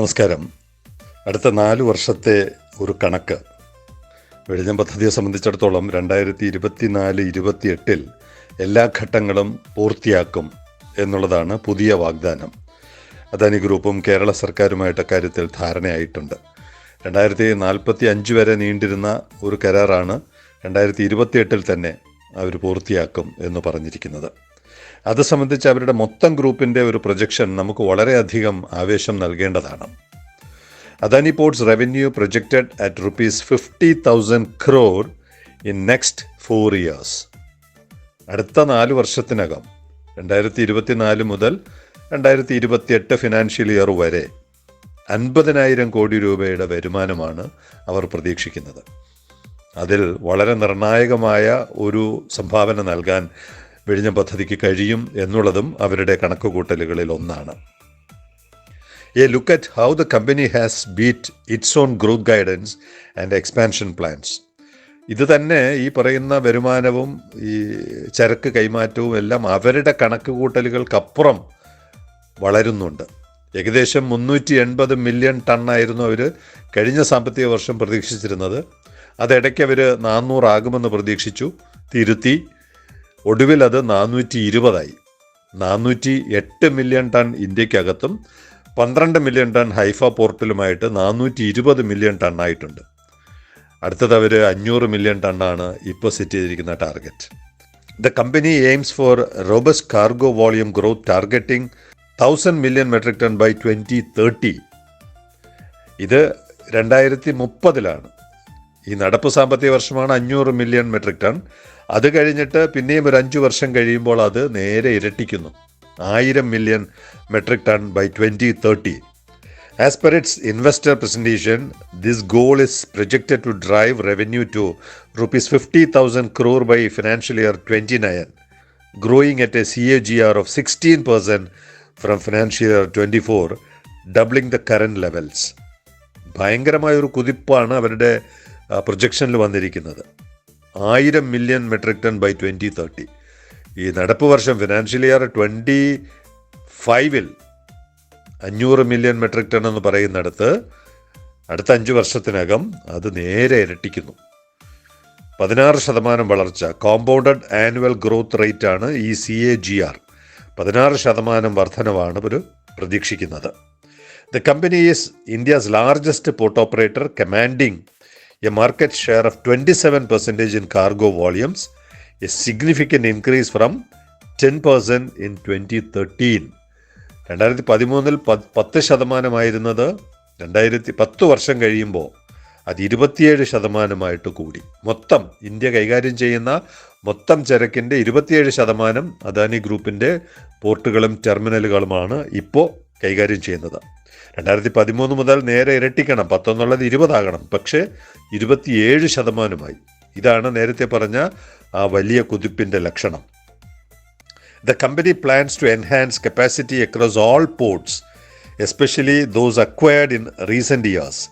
നമസ്കാരം. അടുത്ത നാല് വർഷത്തെ ഒരു കണക്ക്. വെളിഞ്ഞം പദ്ധതിയെ സംബന്ധിച്ചിടത്തോളം രണ്ടായിരത്തി ഇരുപത്തിനാല് ഇരുപത്തിയെട്ടിൽ എല്ലാ ഘട്ടങ്ങളും പൂർത്തിയാക്കും എന്നുള്ളതാണ് പുതിയ വാഗ്ദാനം. അദാനി ഗ്രൂപ്പും കേരള സർക്കാരുമായിട്ട് കാര്യത്തിൽ ധാരണയായിട്ടുണ്ട്. രണ്ടായിരത്തി നാൽപ്പത്തി അഞ്ച് വരെ നീണ്ടിരുന്ന ഒരു കരാറാണ് രണ്ടായിരത്തി ഇരുപത്തിയെട്ടിൽ തന്നെ അവർ പൂർത്തിയാക്കും എന്ന് പറഞ്ഞിരിക്കുന്നത്. അത് സംബന്ധിച്ച് അവരുടെ മൊത്തം ഗ്രൂപ്പിന്റെ ഒരു പ്രൊജക്ഷൻ നമുക്ക് വളരെയധികം ആവേശം നൽകേണ്ടതാണ്. Adani ports revenue projected at rupees fifty thousand crore in next four years അടുത്ത നാല് വർഷത്തിനകം രണ്ടായിരത്തി ഇരുപത്തിനാല് മുതൽ രണ്ടായിരത്തി ഇരുപത്തിയെട്ട് ഫിനാൻഷ്യൽ ഇയർ വരെ അൻപതിനായിരം കോടി രൂപയുടെ വരുമാനമാണ് അവർ പ്രതീക്ഷിക്കുന്നത്. അതിൽ വളരെ നിർണായകമായ ഒരു സംഭാവന നൽകാൻ വിഴിഞ്ഞം പദ്ധതിക്ക് കഴിയും എന്നുള്ളതും അവരുടെ കണക്കുകൂട്ടലുകളിൽ ഒന്നാണ്. A look at how the company has beat its own growth guidance and expansion plans ഇത് തന്നെ ഈ പറയുന്ന വരുമാനവും ഈ ചരക്ക് കൈമാറ്റവും എല്ലാം അവരുടെ കണക്കുകൂട്ടലുകൾക്കപ്പുറം വളരുന്നുണ്ട്. ഏകദേശം മുന്നൂറ്റി എൺപത് മില്യൺ ടണ്ണായിരുന്നു അവർ കഴിഞ്ഞ സാമ്പത്തിക വർഷം പ്രതീക്ഷിച്ചിരുന്നത്. അതിടയ്ക്ക് അവർ നാനൂറാകുമെന്ന് പ്രതീക്ഷിച്ചു. തിരുത്തി ഒടുവിൽ അത് നാനൂറ്റി ഇരുപതായി നാനൂറ്റി എട്ട് മില്യൺ ടൺ ഇന്ത്യക്കകത്തും പന്ത്രണ്ട് മില്യൺ ടൺ ഹൈഫ പോർട്ടിലുമായിട്ട് നാനൂറ്റി ഇരുപത് മില്യൺ ടൺ ആയിട്ടുണ്ട്. അടുത്തത് അവർ അഞ്ഞൂറ് മില്യൺ ടണ്ണാണ് ഇപ്പോൾ സെറ്റ് ചെയ്തിരിക്കുന്ന target. The company aims for robust cargo volume growth targeting thousand million metric ton by twenty thirty. ഇത് രണ്ടായിരത്തി മുപ്പതിലാണ്. ഈ നടപ്പ് സാമ്പത്തിക വർഷമാണ് അഞ്ഞൂറ് മില്യൺ മെട്രിക് ടൺ അത് കഴിഞ്ഞിട്ട് പിന്നെയും ഒരു അഞ്ച് വർഷം കഴിയുമ്പോൾ അത് നേരെ ഇരട്ടിക്കുന്നു. ആയിരം million metric ton by twenty thirty is projected to drive revenue to rupees fifty thousand crore by financial year twenty nine growing at a C A G R of sixteen percent from financial year twenty four doubling the current levels ഭയങ്കരമായ ഒരു കുതിപ്പാണ് അവരുടെ പ്രൊജക്ഷനിൽ വന്നിരിക്കുന്നത്. ആയിരം million metric ton by twenty thirty ഈ നടപ്പ് വർഷം ഫിനാൻഷ്യൽ ഇയർ ട്വന്റി ഫൈവിൽ അഞ്ഞൂറ് മില്യൺ മെട്രിക് ടൺ എന്ന് പറയുന്നിടത്ത് അടുത്ത അഞ്ച് വർഷത്തിനകം അത് നേരെ ഇരട്ടിക്കുന്നു. പതിനാറ് ശതമാനം വളർച്ച കോമ്പൗണ്ടഡ് ആനുവൽ ഗ്രോത്ത് റേറ്റ് ആണ് ഈ സി എ ജി ആർ പതിനാറ് ശതമാനം വർധനവാണ് ഒരു പ്രതീക്ഷിക്കുന്നത്. The company is India's largest port operator commanding a market share of twenty seven percentage in cargo volumes a significant increase from ten percent in twenty thirteen രണ്ടായിരത്തി പതിമൂന്നിൽ പത്ത് ശതമാനമായിരുന്നത് രണ്ടായിരത്തി പത്ത് വർഷം കഴിയുമ്പോൾ അത് ഇരുപത്തിയേഴ് ശതമാനമായിട്ട് കൂടി. മൊത്തം ഇന്ത്യ കൈകാര്യം ചെയ്യുന്ന മൊത്തം ചരക്കിന്റെ ഇരുപത്തിയേഴ് ശതമാനം അദാനി ഗ്രൂപ്പിന്റെ പോർട്ടുകളും ടെർമിനലുകളുമാണ് ഇപ്പോൾ കൈകാര്യം ചെയ്യുന്നത്. രണ്ടായിരത്തി പതിമൂന്ന് മുതൽ നേരെ ഇരട്ടിക്കണം. പത്തൊന്നുള്ളത് ഇരുപതാകണം. പക്ഷേ ഇരുപത്തിയേഴ് ശതമാനമായി. ഇതാണ് നേരത്തെ പറഞ്ഞ ആ വലിയ കുതിപ്പിന്റെ ലക്ഷണം. The company plans to enhance capacity across all ports especially those acquired in recent years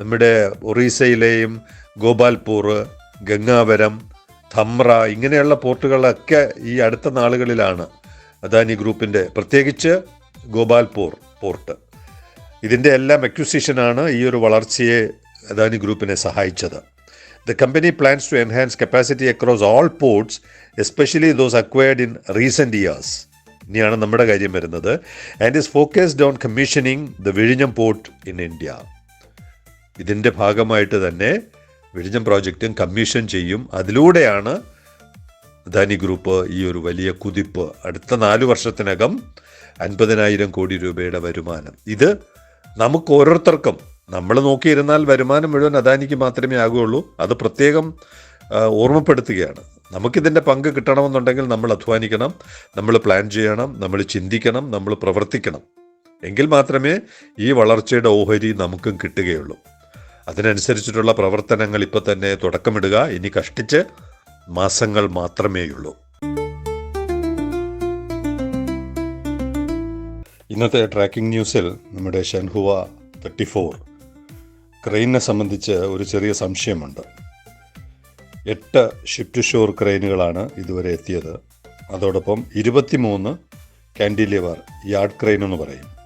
നമ്മുടെ ഒറീസയിലെയും ഗോപാൽപൂർ ഗംഗാവരം ധമ്ര ഇങ്ങനെയുള്ള പോർട്ടുകളൊക്കെ ഈ അടുത്ത നാളുകളിലാണ് അദാനി ഗ്രൂപ്പിന്റെ പ്രത്യേകിച്ച് ഗോപാൽപൂർ പോർട്ട്. ഇതിന്റെ എല്ലാം അക്വിസിഷനാണ് ഈ ഒരു വളർച്ചയെ അദാനി ഗ്രൂപ്പിനെ സഹായിച്ചത്. The company plans to enhance capacity across all ports especially those acquired in recent years ഇനിയാണ് നമ്മുടെ കാര്യം വരുന്നത്. And is focused on commissioning the വിഴിഞ്ഞം പോർട്ട് ഇൻ ഇന്ത്യ ഇതിന്റെ ഭാഗമായിട്ട് തന്നെ വിഴിഞ്ഞം പ്രോജക്റ്റും കമ്മീഷൻ ചെയ്യും. അതിലൂടെയാണ് അദാനി ഗ്രൂപ്പ് ഈ ഒരു വലിയ കുതിപ്പ് അടുത്ത നാല് വർഷത്തിനകം അൻപതിനായിരം കോടി രൂപയുടെ വരുമാനം. ഇത് നമുക്ക് ഓരോരുത്തർക്കും നമ്മൾ നോക്കിയിരുന്നാൽ വരുമാനം മുഴുവൻ അദാനിക്ക് മാത്രമേ ആകുകയുള്ളൂ. അത് പ്രത്യേകം ഓർമ്മപ്പെടുത്തുകയാണ്. നമുക്കിതിന്റെ പങ്ക് കിട്ടണമെന്നുണ്ടെങ്കിൽ നമ്മൾ അധ്വാനിക്കണം നമ്മൾ പ്ലാൻ ചെയ്യണം നമ്മൾ ചിന്തിക്കണം നമ്മൾ പ്രവർത്തിക്കണം. എങ്കിൽ മാത്രമേ ഈ വളർച്ചയുടെ ഓഹരി നമുക്കും കിട്ടുകയുള്ളൂ. അതിനനുസരിച്ചിട്ടുള്ള പ്രവർത്തനങ്ങൾ ഇപ്പോൾ തന്നെ തുടക്കമിടുക. ഇനി കഷ്ടിച്ച് മാസങ്ങൾ മാത്രമേയുള്ളൂ. ഇന്നത്തെ ട്രാക്കിംഗ് ന്യൂസിൽ നമ്മുടെ ഷൻഹുവ തേർട്ടി ഫോർ ക്രെയിനിനെ സംബന്ധിച്ച് ഒരു ചെറിയ സംശയമുണ്ട്. എട്ട് ഷിഫ്റ്റ് ഷോർ ക്രെയിനുകളാണ് ഇതുവരെ എത്തിയത്. അതോടൊപ്പം ഇരുപത്തിമൂന്ന് കാൻഡിലിവർ യാർഡ് ക്രെയിൻ എന്ന് പറയും.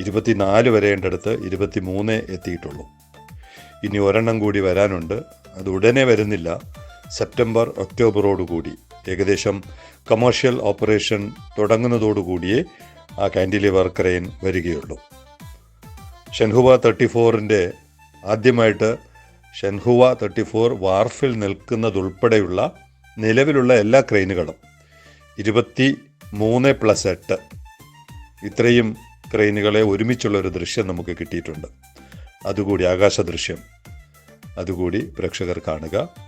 ഇരുപത്തിനാല് വരേണ്ടടുത്ത് ഇരുപത്തി മൂന്ന് എത്തിയിട്ടുള്ളൂ. ഇനി ഒരെണ്ണം കൂടി വരാനുണ്ട്. അത് ഉടനെ വരുന്നില്ല. സെപ്റ്റംബർ ഒക്ടോബറോടുകൂടി. ഏകദേശം കമേഴ്ഷ്യൽ ഓപ്പറേഷൻ തുടങ്ങുന്നതോടുകൂടിയേ ആ കാൻഡിലിവർ ക്രെയിൻ വരികയുള്ളൂ. ഷെൻഹുവ തേർട്ടി ഫോറിന്റെ ആദ്യമായിട്ട് ഷെൻഹുവ തേർട്ടി ഫോർ വാർഫിൽ നിൽക്കുന്നതുൾപ്പെടെയുള്ള നിലവിലുള്ള എല്ലാ ക്രെയിനുകളും ഇരുപത്തി മൂന്ന് പ്ലസ് എട്ട്. ഇത്രയും ക്രെയിനുകളെ ഒരുമിച്ചുള്ള ഒരു ദൃശ്യം നമുക്ക് കിട്ടിയിട്ടുണ്ട്. അതുകൂടി ആകാശ ദൃശ്യം അതുകൂടി പ്രേക്ഷകർ കാണുക.